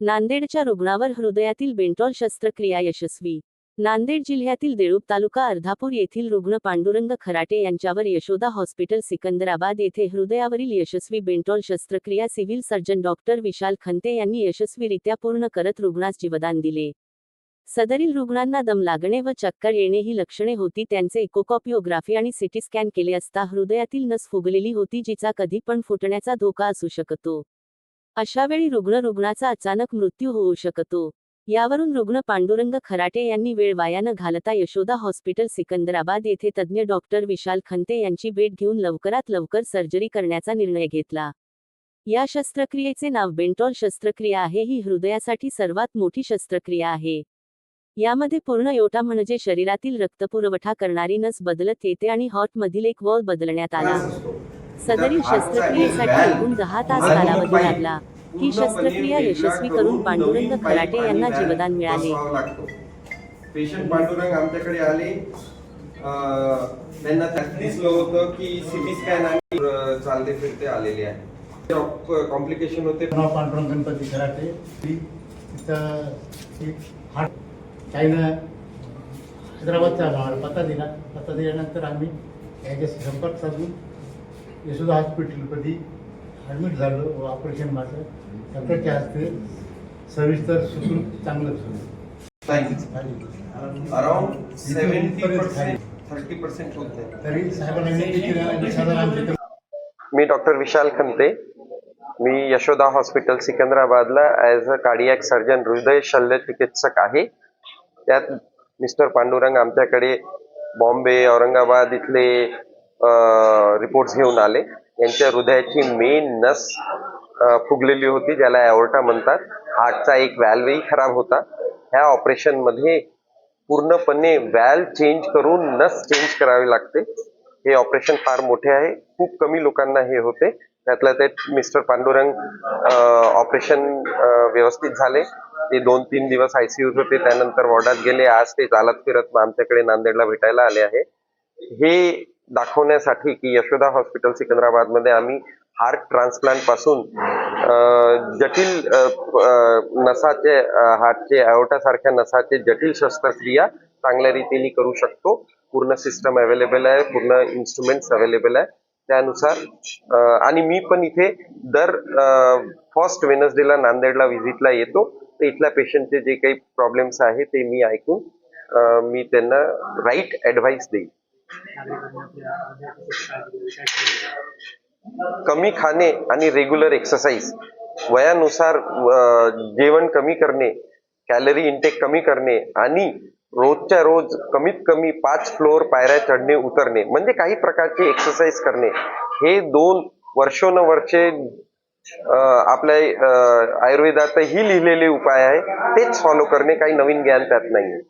नांदेडच्या रुग्णावर हृदयातील बेंटॉल शस्त्रक्रिया यशस्वी. नांदेड जिल्ह्यातील देळूप तालुका अर्धापूर येथील रुग्ण पांडुरंग खराटे यांच्यावर यशोदा हॉस्पिटल सिकंदराबाद येथे हृदयावरील यशस्वी बेंटॉल शस्त्रक्रिया civil surgeon doctor Vishal Khante यांनी यशस्वीरित्या पूर्ण करत रुग्णास जीवदान दिले. सदरील रुग्णांना दम लागणे व चक्कर येणे ही लक्षणे होती. त्यांचे इकोकॉपिओग्राफी आणि सिटी स्कॅन केले असता हृदयातील नस फुगलेली होती जिचा कधी पण फुटण्याचा धोका असू शकतो. अशावेळी रुग्ण रुग्णाचा अचानक मृत्यू होऊ शकतो. यावरून रुग्ण पांडुरंग खराटे यांनी वेळ वाया न घालता यशोदा हॉस्पिटल सिकंदराबाद येथे तज्ज्ञ डॉक्टर विशाल खंते यांची भेट घेऊन लवकरात लवकर सर्जरी करण्याचा निर्णय घेतला. या शस्त्रक्रियेचे नाव बेंटॉल शस्त्रक्रिया आहे. ही हृदयासाठी सर्वात मोठी शस्त्रक्रिया आहे. यामध्ये पूर्ण योटा म्हणजे शरीरातील रक्तपुरवठा करणारी नस बदलत येते आणि हॉटमधील एक वॉल बदलण्यात आला. सदरील शस्त्रक्रियेसाठी एकूण दहा तास कालावधी लागला. ही शस्त्रक्रिया यशस्वी करून पांडुरंग खराटे यांना जीवदान मिळाले. पेशंट पांडुरंग आमच्याकडे आले. अं, त्यांना दिसलं होतं की सिटी स्कॅन आणि चालते फिरते आलेले आहे कॉम्प्लिकेशन होते. पांडुरंग गणपती कराटे. ती तिथं एक हार्ट त्यानं हैदराबादचा पत्ता दिला. पत्ता दिल्यानंतर आम्ही याच्याशी संपर्क साधून यशोदा हॉस्पिटलमध्ये ॲडमिट झालो व ऑपरेशन माझं डॉक्टरच्या हस्ते सविस्तर सुखरूप चांगलं झालं. अराउंड सेव्हन्टी पर्यंत पर्सेंट थर्टी पर्सेंट होते तरी साहेबांना विनंती केली आणि साधारण आमच्या इथं मी डॉक्टर विशाल खंते मी यशोदा हॉस्पिटल सिकंदराबादला ॲज अ कार्डियॅक सर्जन हृदय शल्य चिकित्सक आहे. त्यात मिस्टर पांडुरंग आमच्याकडे बॉम्बे औरंगाबाद इथले रिपोर्ट्स घेऊन आले. यांच्या हृदयाची मेन नस फुगलेली होती ज्याला ॲओर्टा म्हणतात. हार्टचा एक व्हॅल्वही खराब होता. ह्या ऑपरेशनमध्ये पूर्णपणे व्हॅल्व चेंज करून नस चेंज करावी लागते. हे ऑपरेशन फार मोठे आहे. खूप कमी लोकांना हे होते. त्यातल्या ते मिस्टर पांडुरंग ऑपरेशन व्यवस्थित झाले. ते दोन तीन दिवस आयसीयूत होते. त्यानंतर वॉर्डात गेले. आज ते चालत फिरत आमच्याकडे नांदेडला भेटायला आले आहे. हे दाखवण्यासाठी की यशोदा हॉस्पिटल सिकंदराबादमध्ये आम्ही हार्ट ट्रान्सप्लांटपासून जटिल नसाचे हार्टचे अयोटासारख्या नसाचे जटिल शस्त्रक्रिया चांगल्या रीतीने करू शकतो. पूर्ण सिस्टम अवेलेबल आहे पूर्ण इन्स्ट्रुमेंट्स अवेलेबल आहे. त्यानुसार आणि मी पण इथे दर फर्स्ट वेनसडेला नांदेडला व्हिजिटला येतो. तर इथल्या पेशंटचे जे काही प्रॉब्लेम्स आहे ते मी ऐकून मी त्यांना राईट ऍडवाइस देईन. कमी खाणे आणि रेग्युलर एक्सरसाइज वयानुसार जेवण कमी करणे कॅलरी इंटेक कमी करणे आणि रोजच्या रोज कमीत कमी पाच फ्लोअर पायऱ्या चढणे उतरणे म्हणजे काही प्रकारचे एक्सरसाइज करणे. हे दोन वर्षोनवर्षे आपल्या आयुर्वेदातही लिहिलेले उपाय आहे. तेच फॉलो करणे काही नवीन ज्ञान त्यात नाही